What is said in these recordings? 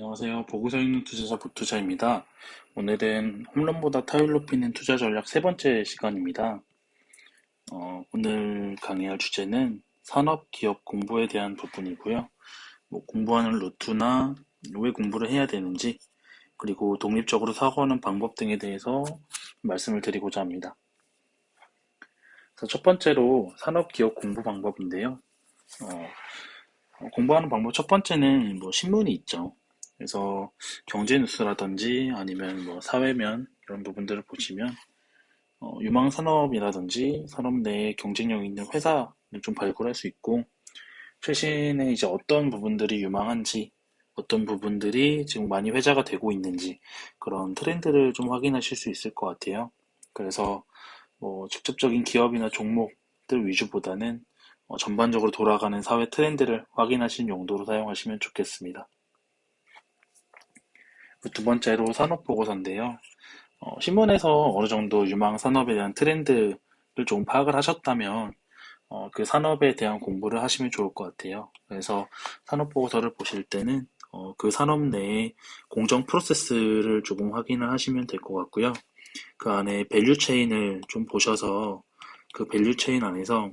안녕하세요. 보고서 읽는 투자자 보투자입니다. 오늘은 홈런보다 타율 높이는 투자 전략 세 번째 시간입니다. 어, 오늘 강의할 주제는 산업 기업 공부에 대한 부분이고요. 뭐 공부하는 루트나 왜 공부를 해야 되는지 그리고 독립적으로 사고하는 방법 등에 대해서 말씀을 드리고자 합니다. 첫 번째로 산업 기업 공부 방법인데요. 어, 공부하는 방법 첫 번째는 뭐 신문이 있죠. 그래서 경제 뉴스라든지 아니면 뭐 사회면 이런 부분들을 보시면 어, 유망 산업이라든지 산업 내에 경쟁력 있는 회사를 좀 발굴할 수 있고 최신에 이제 어떤 부분들이 유망한지 어떤 부분들이 지금 많이 회자가 되고 있는지 그런 트렌드를 좀 확인하실 수 있을 것 같아요. 그래서 뭐 직접적인 기업이나 종목들 위주보다는 어, 전반적으로 돌아가는 사회 트렌드를 확인하시는 용도로 사용하시면 좋겠습니다. 두 번째로 산업보고서인데요. 어, 신문에서 어느 정도 유망 산업에 대한 트렌드를 좀 파악을 하셨다면 어, 그 산업에 대한 공부를 하시면 좋을 것 같아요. 그래서 산업보고서를 보실 때는 어, 그 산업 내의 공정 프로세스를 조금 확인을 하시면 될 것 같고요. 그 안에 밸류 체인을 좀 보셔서 그 밸류 체인 안에서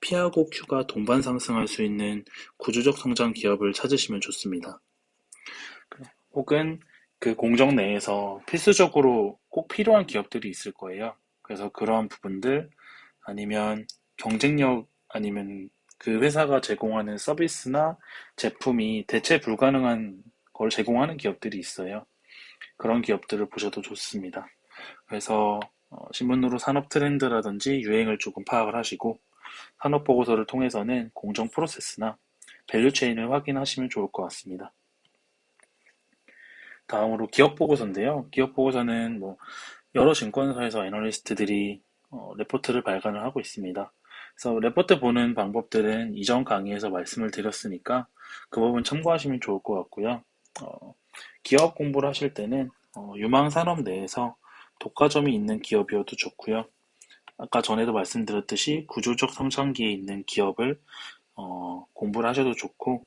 P하고 Q가 동반 상승할 수 있는 구조적 성장 기업을 찾으시면 좋습니다. 혹은 그 공정 내에서 필수적으로 꼭 필요한 기업들이 있을 거예요. 그래서 그러한 부분들 아니면 경쟁력 아니면 그 회사가 제공하는 서비스나 제품이 대체 불가능한 걸 제공하는 기업들이 있어요. 그런 기업들을 보셔도 좋습니다. 그래서 어, 신문으로 산업 트렌드라든지 유행을 조금 파악을 하시고 산업 보고서를 통해서는 공정 프로세스나 밸류 체인을 확인하시면 좋을 것 같습니다. 다음으로 기업 보고서인데요. 기업 보고서는 뭐 여러 증권사에서 애널리스트들이 어, 레포트를 발간을 하고 있습니다. 그래서 레포트 보는 방법들은 이전 강의에서 말씀을 드렸으니까 그 부분 참고하시면 좋을 것 같고요. 어, 기업 공부를 하실 때는 어, 유망 산업 내에서 독과점이 있는 기업이어도 좋고요. 아까 전에도 말씀드렸듯이 구조적 성장기에 있는 기업을 어, 공부를 하셔도 좋고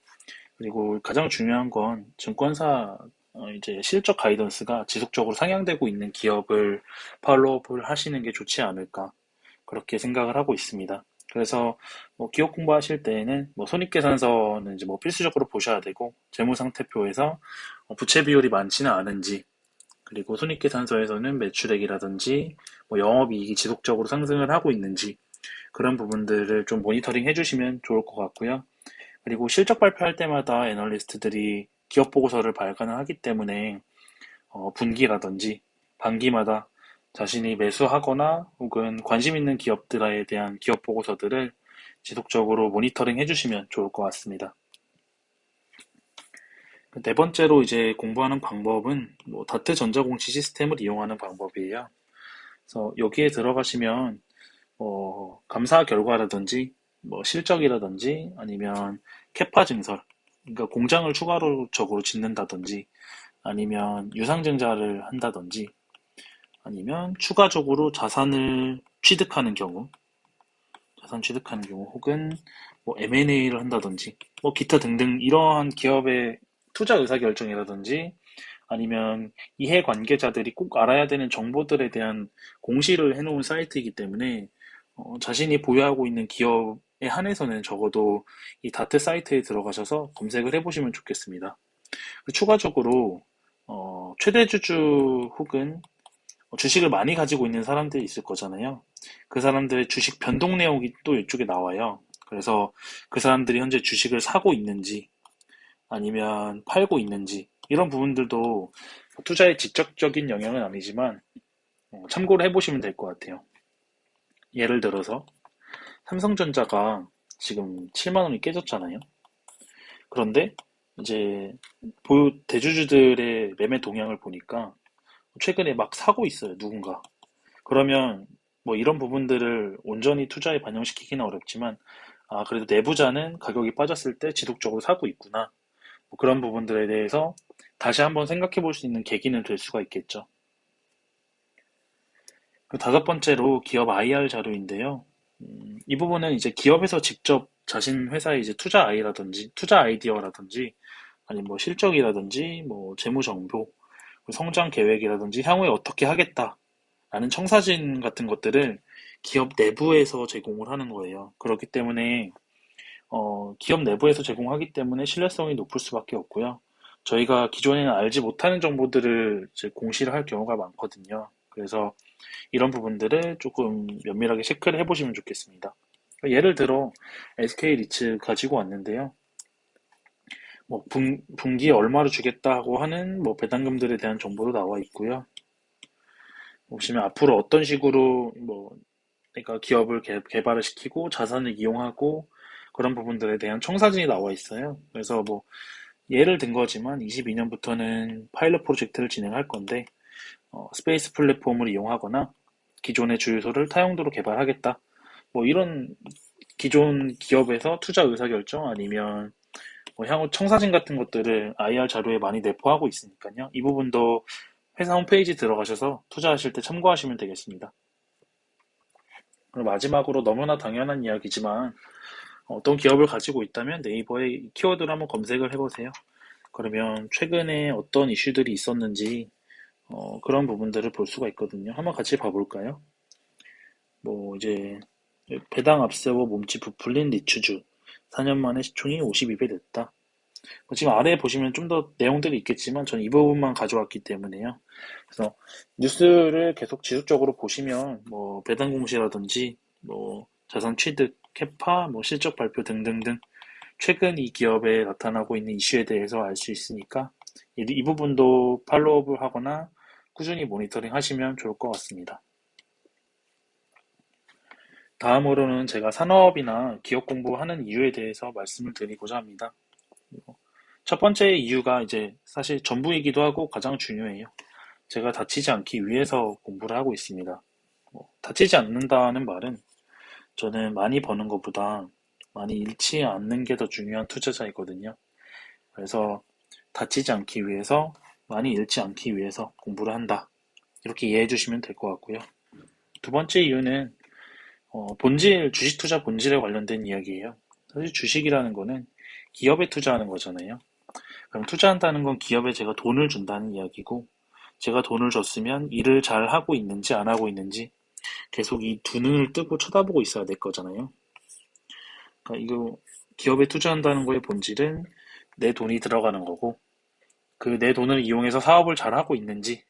그리고 가장 중요한 건 증권사 어, 이제 실적 가이던스가 지속적으로 상향되고 있는 기업을 팔로우업을 하시는 게 좋지 않을까 그렇게 생각을 하고 있습니다. 그래서 뭐 기업 공부하실 때에는 뭐 손익계산서는 이제 뭐 필수적으로 보셔야 되고 재무상태표에서 어, 부채 비율이 많지는 않은지 그리고 손익계산서에서는 매출액이라든지 뭐 영업이익이 지속적으로 상승을 하고 있는지 그런 부분들을 좀 모니터링 해주시면 좋을 것 같고요. 그리고 실적 발표할 때마다 애널리스트들이 기업 보고서를 발간을 하기 때문에 어, 분기라든지 반기마다 자신이 매수하거나 혹은 관심 있는 기업들에 대한 기업 보고서들을 지속적으로 모니터링 해주시면 좋을 것 같습니다. 네 번째로 이제 공부하는 방법은 뭐 다트 전자공시 시스템을 이용하는 방법이에요. 그래서 여기에 들어가시면 뭐 감사 결과라든지 뭐 실적이라든지 아니면 캐파 증설 그러니까 공장을 추가적으로 짓는다든지 아니면 유상증자를 한다든지 아니면 추가적으로 자산을 취득하는 경우 자산 취득하는 경우 혹은 뭐 M&A를 한다든지 뭐 기타 등등 이러한 기업의 투자 의사 결정이라든지 아니면 이해 관계자들이 꼭 알아야 되는 정보들에 대한 공시를 해놓은 사이트이기 때문에 어, 자신이 보유하고 있는 기업 한해서는 적어도 이 다트 사이트에 들어가셔서 검색을 해보시면 좋겠습니다. 추가적으로 어, 최대 주주 혹은 주식을 많이 가지고 있는 사람들이 있을 거잖아요. 그 사람들의 주식 변동 내용이 또 이쪽에 나와요. 그래서 그 사람들이 현재 주식을 사고 있는지 아니면 팔고 있는지 이런 부분들도 투자에 직접적인 영향은 아니지만 어, 참고를 해보시면 될 것 같아요. 예를 들어서 삼성전자가 지금 7만 원이 깨졌잖아요. 그런데 이제 보유 대주주들의 매매 동향을 보니까 최근에 막 사고 있어요, 누군가. 그러면 뭐 이런 부분들을 온전히 투자에 반영시키기는 어렵지만 아, 그래도 내부자는 가격이 빠졌을 때 지속적으로 사고 있구나. 뭐 그런 부분들에 대해서 다시 한번 생각해 볼 수 있는 계기는 될 수가 있겠죠. 그 다섯 번째로 기업 IR 자료인데요. 음, 이 부분은 이제 기업에서 직접 자신 회사의 이제 투자 아이라든지 투자 아이디어라든지 아니면 뭐 실적이라든지 뭐 재무 정보, 성장 계획이라든지 향후에 어떻게 하겠다라는 청사진 같은 것들을 기업 내부에서 제공을 하는 거예요. 그렇기 때문에 어, 기업 내부에서 제공하기 때문에 신뢰성이 높을 수밖에 없고요. 저희가 기존에는 알지 못하는 정보들을 공시를 할 경우가 많거든요. 그래서 이런 부분들을 조금 면밀하게 체크를 해보시면 좋겠습니다. 예를 들어 SK 리츠 가지고 왔는데요. 뭐 분, 분기에 얼마로 주겠다고 하는 뭐 배당금들에 대한 정보도 나와 있고요. 보시면 앞으로 어떤 식으로 뭐 그러니까 기업을 개, 개발을 시키고 자산을 이용하고 그런 부분들에 대한 청사진이 나와 있어요. 그래서 뭐 예를 든 거지만 22년부터는 파일럿 프로젝트를 진행할 건데 어, 스페이스 플랫폼을 이용하거나 기존의 주유소를 타용도로 개발하겠다. 뭐 이런 기존 기업에서 투자 의사결정 아니면 뭐 향후 청사진 같은 것들을 IR 자료에 많이 내포하고 있으니까요. 이 부분도 회사 홈페이지 들어가셔서 투자하실 때 참고하시면 되겠습니다. 그리고 마지막으로 너무나 당연한 이야기지만 어떤 기업을 가지고 있다면 네이버에 키워드를 한번 검색을 해보세요. 그러면 최근에 어떤 이슈들이 있었는지 어, 그런 부분들을 볼 수가 있거든요. 한번 같이 봐볼까요? 뭐 이제 배당 앞세워 몸집 부풀린 리추주 4년 만에 시총이 52배 됐다. 뭐 지금 아래에 보시면 좀 더 내용들이 있겠지만 저는 이 부분만 가져왔기 때문에요. 그래서 뉴스를 계속 지속적으로 보시면 뭐 배당 공시라든지 뭐 자산 취득, 캐파, 뭐 실적 발표 등등등 최근 이 기업에 나타나고 있는 이슈에 대해서 알 수 있으니까 이, 이 부분도 팔로우업을 하거나 꾸준히 모니터링 하시면 좋을 것 같습니다. 다음으로는 제가 산업이나 기업 공부하는 이유에 대해서 말씀을 드리고자 합니다. 첫 번째 이유가 이제 사실 전부이기도 하고 가장 중요해요. 제가 다치지 않기 위해서 공부를 하고 있습니다. 뭐, 다치지 않는다는 말은 저는 많이 버는 것보다 많이 잃지 않는 게 더 중요한 투자자이거든요. 그래서 다치지 않기 위해서 많이 잃지 않기 위해서 공부를 한다. 이렇게 이해해 주시면 될 것 같고요. 두 번째 이유는 어, 본질, 주식 투자 본질에 관련된 이야기예요. 사실 주식이라는 거는 기업에 투자하는 거잖아요. 그럼 투자한다는 건 기업에 제가 돈을 준다는 이야기고, 제가 돈을 줬으면 일을 잘 하고 있는지 안 하고 있는지 계속 이 두 눈을 뜨고 쳐다보고 있어야 될 거잖아요. 그러니까 이거 기업에 투자한다는 거의 본질은 내 돈이 들어가는 거고, 그 내 돈을 이용해서 사업을 잘 하고 있는지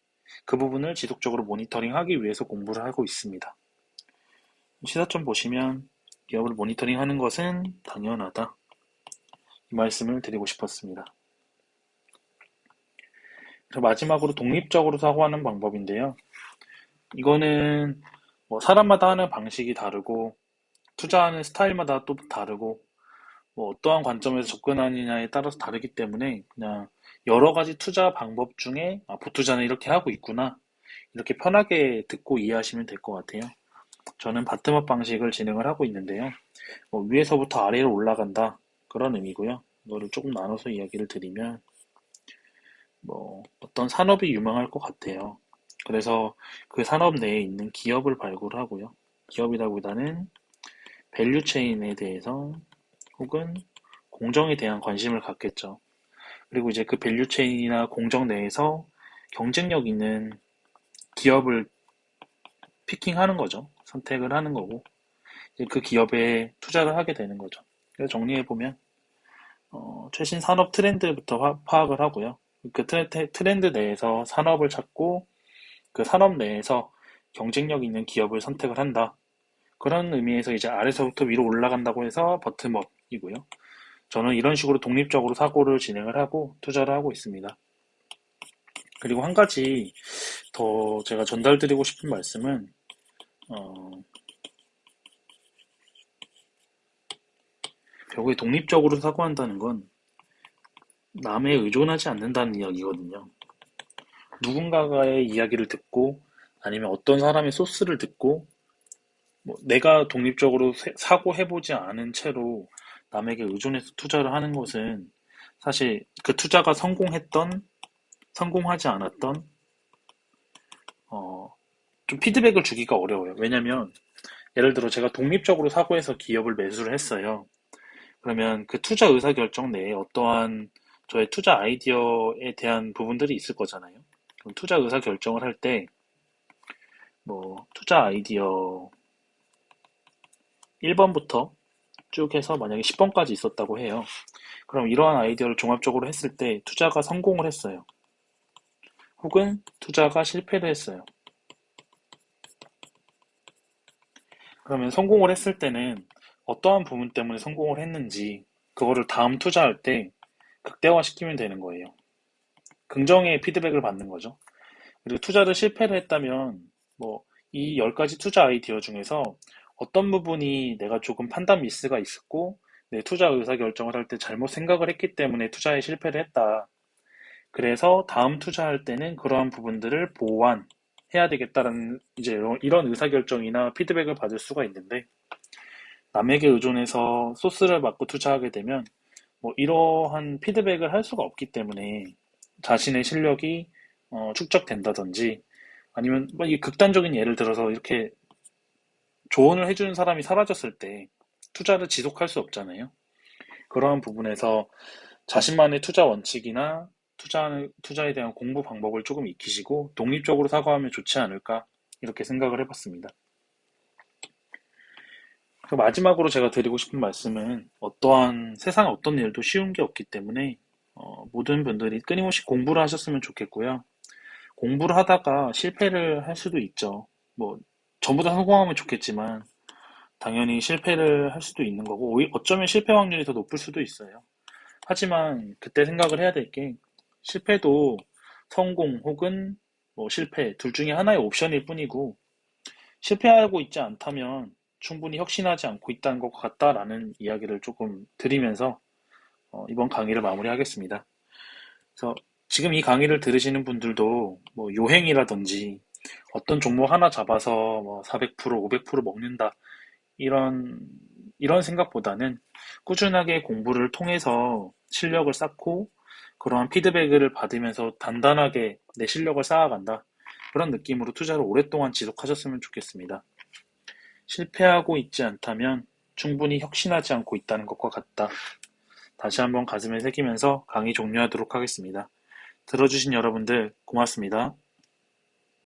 그 부분을 지속적으로 모니터링하기 위해서 공부를 하고 있습니다. 시사점 보시면 기업을 모니터링하는 것은 당연하다. 이 말씀을 드리고 싶었습니다. 마지막으로 독립적으로 사고하는 방법인데요. 이거는 뭐 사람마다 하는 방식이 다르고 투자하는 스타일마다 또 다르고 뭐 어떠한 관점에서 접근하느냐에 따라서 다르기 때문에 그냥 여러 가지 투자 방법 중에 아, 보투자는 이렇게 하고 있구나 이렇게 편하게 듣고 이해하시면 될 것 같아요. 저는 바텀업 방식을 진행을 하고 있는데요. 뭐 위에서부터 아래로 올라간다 그런 의미고요. 이거를 조금 나눠서 이야기를 드리면 뭐 어떤 산업이 유망할 것 같아요. 그래서 그 산업 내에 있는 기업을 발굴하고요. 기업이라기보다는 밸류 체인에 대해서 혹은 공정에 대한 관심을 갖겠죠. 그리고 이제 그 밸류 체인이나 공정 내에서 경쟁력 있는 기업을 피킹하는 거죠. 선택을 하는 거고 그 기업에 투자를 하게 되는 거죠. 그래서 정리해 보면 어, 최신 산업 트렌드부터 화, 파악을 하고요. 그 트렌드 내에서 산업을 찾고 그 산업 내에서 경쟁력 있는 기업을 선택을 한다. 그런 의미에서 이제 아래서부터 위로 올라간다고 해서 버튼업 이고요. 저는 이런 식으로 독립적으로 사고를 진행을 하고 투자를 하고 있습니다. 그리고 한 가지 더 제가 전달드리고 싶은 말씀은 어, 결국에 독립적으로 사고한다는 건 남에 의존하지 않는다는 이야기거든요. 누군가의 이야기를 듣고 아니면 어떤 사람의 소스를 듣고 뭐 내가 독립적으로 사고해보지 않은 채로 남에게 의존해서 투자를 하는 것은 사실 그 투자가 성공했던 성공하지 않았던 어, 좀 피드백을 주기가 어려워요. 왜냐면 예를 들어 제가 독립적으로 사고해서 기업을 매수를 했어요. 그러면 그 투자 의사결정 내에 어떠한 저의 투자 아이디어에 대한 부분들이 있을 거잖아요. 그럼 투자 의사 결정을 할 때, 뭐, 투자 아이디어 1번부터 쭉 해서 만약에 10번까지 있었다고 해요. 그럼 이러한 아이디어를 종합적으로 했을 때 투자가 성공을 했어요. 혹은 투자가 실패를 했어요. 그러면 성공을 했을 때는 어떠한 부분 때문에 성공을 했는지 그거를 다음 투자할 때 극대화시키면 되는 거예요. 긍정의 피드백을 받는 거죠. 그리고 투자를 실패를 했다면 뭐 이 10가지 투자 아이디어 중에서 어떤 부분이 내가 조금 판단 미스가 있었고 내 투자 의사 결정을 할 때 잘못 생각을 했기 때문에 투자에 실패를 했다. 그래서 다음 투자할 때는 그러한 부분들을 보완해야 되겠다라는 이제 이런, 이런 의사 결정이나 피드백을 받을 수가 있는데 남에게 의존해서 소스를 받고 투자하게 되면 뭐 이러한 피드백을 할 수가 없기 때문에 자신의 실력이 어, 축적된다든지 아니면 뭐 이 극단적인 예를 들어서 이렇게 조언을 해주는 사람이 사라졌을 때 투자를 지속할 수 없잖아요. 그러한 부분에서 자신만의 투자 원칙이나 투자, 투자에 대한 공부 방법을 조금 익히시고 독립적으로 사고하면 좋지 않을까 이렇게 생각을 해봤습니다. 마지막으로 제가 드리고 싶은 말씀은 어떠한 세상 어떤 일도 쉬운 게 없기 때문에 어, 모든 분들이 끊임없이 공부를 하셨으면 좋겠고요. 공부를 하다가 실패를 할 수도 있죠. 뭐 전부 다 성공하면 좋겠지만 당연히 실패를 할 수도 있는 거고 어쩌면 실패 확률이 더 높을 수도 있어요. 하지만 그때 생각을 해야 될 게 실패도 성공 혹은 뭐 실패 둘 중에 하나의 옵션일 뿐이고 실패하고 있지 않다면 충분히 혁신하지 않고 있다는 것 같다라는 이야기를 조금 드리면서 어, 이번 강의를 마무리하겠습니다. 그래서 지금 이 강의를 들으시는 분들도 뭐 요행이라든지 어떤 종목 하나 잡아서 뭐 400%, 500% 먹는다 이런 이런 생각보다는 꾸준하게 공부를 통해서 실력을 쌓고 그러한 피드백을 받으면서 단단하게 내 실력을 쌓아간다. 그런 느낌으로 투자를 오랫동안 지속하셨으면 좋겠습니다. 실패하고 있지 않다면 충분히 혁신하지 않고 있다는 것과 같다. 다시 한번 가슴에 새기면서 강의 종료하도록 하겠습니다. 들어주신 여러분들 고맙습니다.